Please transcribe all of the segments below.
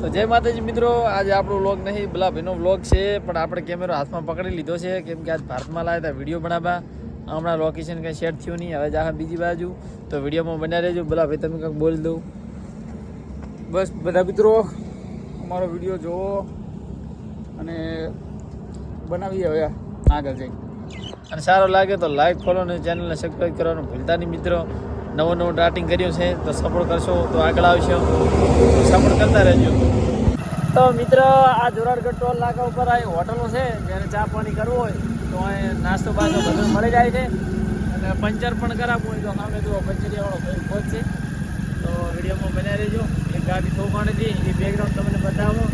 તો જય માતાજી મિત્રો, આજે આપણો વ્લોગ નહીં પેલા ભાઈનો વ્લોગ છે, પણ આપણે કેમેરો હાથમાં પકડી લીધો છે, કેમ કે આજ ભારતમાં લાવ્યા હતા વીડિયો બનાવવા. હમણાં લોકેશન કંઈ સેટ થયું નહીં, હવે જા બીજી બાજુ. તો વિડીયોમાં બન્યા રહેજો. ભલા ભાઈ તમે કંઈક બોલી દઉં બસ બધા મિત્રો, અમારો વીડિયો જોવો અને બનાવીએ હવે આગળ જઈ અને સારો લાગે તો લાઈક ફોલો અને ચેનલને સબસ્ક્રાઈબ કરવાનું ભૂલતા નહીં મિત્રો. નવો નવું સ્ટાર્ટિંગ કર્યું છે, તો સપોર્ટ કરશો, તો આગળ આવશો. સપોર્ટ કરતા રહેજો. તો મિત્ર, આ જોરાડગઢ ટોલ નાકા ઉપર આ હોટલો છે, જ્યારે ચા પાણી કરવું હોય, તો અહીં નાસ્તો બાસ્તો બધું મળી જાય છે. અને પંચર પણ કરાવવું હોય, તો સામે જુઓ, પંચરિયાવાળો ભાઈ પહોંચ છે. તો વિડીયોમાં બન્યા રહેજો. એક ગાડી હતી એ બેકગ્રાઉન્ડ તમને બતાવો.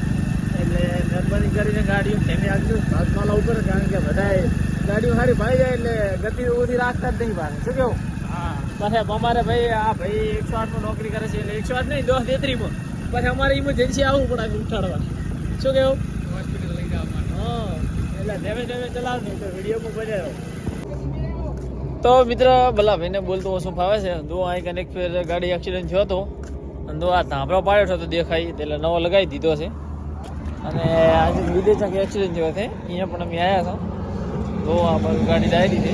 એટલે મહેરબાની કરીને ગાડીઓ ખેમી આપજો ભાગમાલા ઉપર, કારણ કે બધાએ ગાડીઓ સારી ભાઈ જાય એટલે ગતિ ઓછી રાખતા જ નહીં પાસે શું કેવું પછી અમારે ભાઈ આ ભાઈ એકસો આઠમાં નોકરી કરે છે એટલે એકસો આઠ નહીં દસ તેત્રીમાં. પછી અમારે ઇમરજન્સી આવવું પડે આને ઉઠાડવા. શું કેવું હોસ્પિટલ લઈ જવા હા એટલે ધીમે ધીમે ચલાવ નહીં તો વિડીયોમાં બજાયો તો મિત્ર ભલા ભાઈને બોલતો ઓછો ફાવે છે. જો અહીં કનેક ફેર ગાડી એક્સિડન્ટ થયો હતો અને જો આ ધાંભળો પાડ્યો હતો તો દેખાય એટલે નવો લગાવી દીધો છે. અને આજે વિદેશ એક્સિડન્ટ થયો છે. અહીંયા પણ અમે આવ્યા હતા. તો આ ગાડી ડાયરી છે.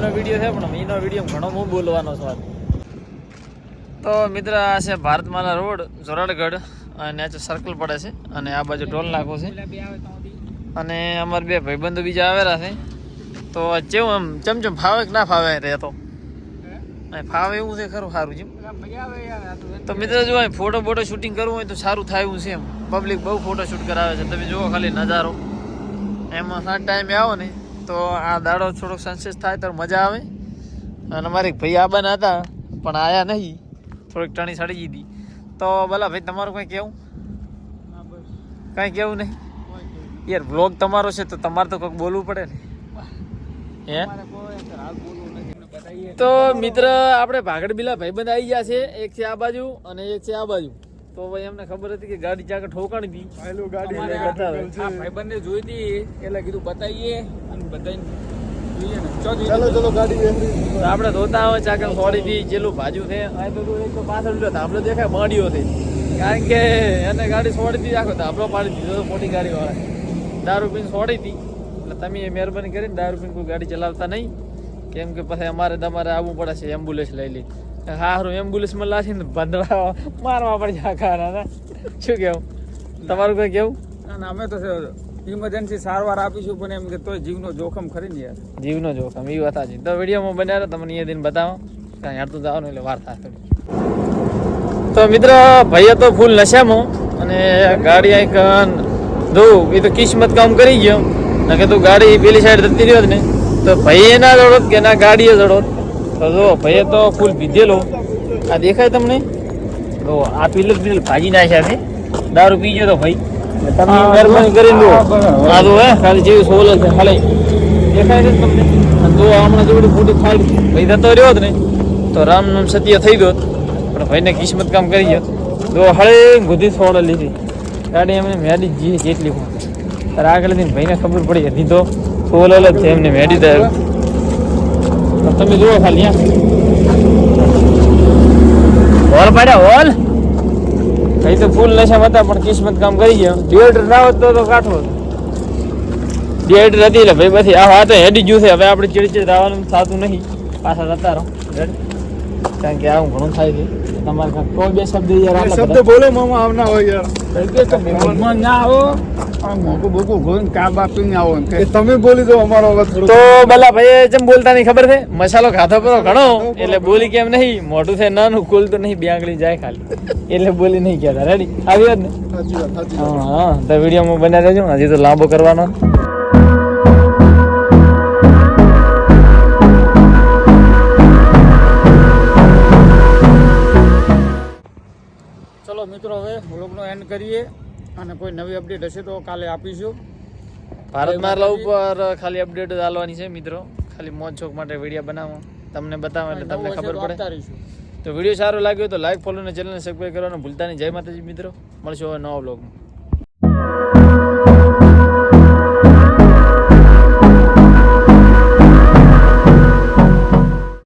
અહીંયાનો વીડિયો છે પણ એનો વીડિયો ઘણો હું બોલવાનો છું તો મિત્ર આ છે ભારતમાલા રોડ જોરાડગઢ અને નીચે સર્કલ પડે છે અને આ બાજુ ટોલ નાખો છે. અને અમારા બે ભાઈબંધો બીજા આવેલા છે. તો જેવું આમ ચમચમ ફાવે કે ના ફાવે રહેતો ફાવે એવું છે ખરું સારું આ તો મિત્ર જો અહીં ફોટો બોટો શૂટિંગ કરવું હોય તો સારું થાય એવું છે એમ. પબ્લિક બહુ ફોટો શૂટ કરાવે છે. તમે જુઓ ખાલી નજારો. એમાં સાત ટાઈમે આવો ને. તો આ દાડો થોડોક સનસેસ થાય તો મજા આવે. અને એક ભાઈ આબાના હતા પણ આયા નહીં. થોડીક ટણી સડી દીધી તો ભલા ભાઈ તમારું કંઈ કેવું કંઈ કેવું નહીં? યાર વ્લોગ તમારો છે તો તમારે તો કંઈક બોલવું પડે ને. હે? મારે તો મિત્ર આપણે ભાગડ બિલા ભાઈબંધ આવી ગયા છે. એક છે આ બાજુ અને એક છે આ બાજુ. તો ભાઈ એમને ખબર હતી કે ગાડી ચાક ઠોકાણી હતી. લઈને બતાવે. આ ભાઈબંધને જોઈ હતી એટલે કીધું બતાવીએ અને બધાને ચાલો ગાડી આપણે ધોતા હોય ચાકર સોડી હતી જેલું ભાજુ છે. એક તો પાછળ દેખાય માંડ્યો છે. કારણ કે એને ગાડી સોડી હતી આખો ધાબળો પાડી દીધો મોટી ગાડી વાળા દારૂ પીને સોડી હતી એટલે તમે એ મહેરબાની કરીને દારૂ પીને કોઈ ગાડી ચલાવતા નહીં. કેમ કે પછી અમારે તમારે આવવું પડે છે એમ્બ્યુલન્સ લઈ લઈ. હારું એમ્બ્યુલન્સમાં લાવી ને બંધવા મારવા પડે આખા હતા શું કેવું? તમારું કંઈ કેવું? ના અમે તો ઇમરજન્સી સારવાર આપીશું પણ એમ કે તોય જીવનો જોખમ ખરી ને યાર. જીવનો જોખમ એ વાત સાચી. તો વિડીયોમાં બન્યા તમને અહીંયા દિન બતાવો. કાંઈ જાવ ને એટલે વાર થાય. તો મિત્ર ભાઈએ તો ફૂલ નશામાં અને ગાડી એક જોઉં એ તો કિસ્મત કામ કરી ગયો. ના કે તું ગાડી પેલી સાઈડ જતી રહ્યો ને તો ભાઈએ ના જડોત કે ના ગાડીએ જડોત તો જો ભાઈએ તો ફૂલ પીધેલો આ દેખાય તમને? તો આ પીલું પીલું ભાજી નાખ્યા છે. દારૂ પીજો તો ભાઈ. તમે મહેરબાની કરી જુઓ આ તો હે? ખાલી જેવી સોલ છે ખાલી. દેખાય છે તમને? જો હમણાં જેવડી મોટી ફાઇલ ભાઈ થતો રહ્યો જ ને તો રામ નામ સત્ય થઈ ગયો. પણ ભાઈને કિસ્મત કામ કરી ગયો. તો હળે ગુધી સોળ લીધી. ગાડી એમને મેડી જી જેટલી પણ તારે આગળ ભાઈને ખબર પડી હતી તો સોલ જ છે એમને મેડી દે તમે જુઓ ખાલી હા હોલ પાડ્યા હોલ? કઈ તો ફૂલ નશા હતા પણ કિસ્મત કામ કરી ગયો. ડિવાઈડર ના હોત તો તો કાઠો ડિવાઈડર હતી એટલે ભાઈ પછી આ વાત હેડી ગયું છે. હવે આપણે ચીડચીડ થવાનું થતું નહીં. પાછા જતા રહો. રેડી કારણ કે આવું ઘણું થાય છે. તમારે કોઈ બે શબ્દ યાર શબ્દ બોલો મામા આવના હોય યાર. મનમાં ના આવો. મોકું બોકું ગોઈને કાબ આપીને આવો કે. તમે બોલી દો અમારો અવાજ તો બલા ભાઈ જેમ બોલતા નહીં ખબર છે મસાલો ખાધો પરો ઘણો એટલે બોલી કેમ નહીં? મોટું છે નાનું કુલ તો નહીં બે આંગળી જાય ખાલી. એટલે બોલી નહીં કહેતા. રેડી આવી વાત ને? હા હા. તો વિડીયોમાં બન્યા રહેજો હજી તો લાંબો કરવાનો. ચલો મિત્રો હવે વ્લોગનો એન્ડ કરીએ અને કોઈ નવી અપડેટ હશે તો કાલે આપીશું. ભારત મારલા ઉપર ખાલી અપડેટ ચાલવાની છે મિત્રો. ખાલી મોજ શોખ માટે વીડિયો બનાવો. તમને બતાવો એટલે તમને ખબર પડે. તો વીડિયો સારો લાગ્યો તો લાઈક ફોલો અને ચેનલને સબસ્ક્રાઈબ કરવાનું ભૂલતા નહીં. જય માતાજી મિત્રો. મળશું હવે નવા બ્લોગમાં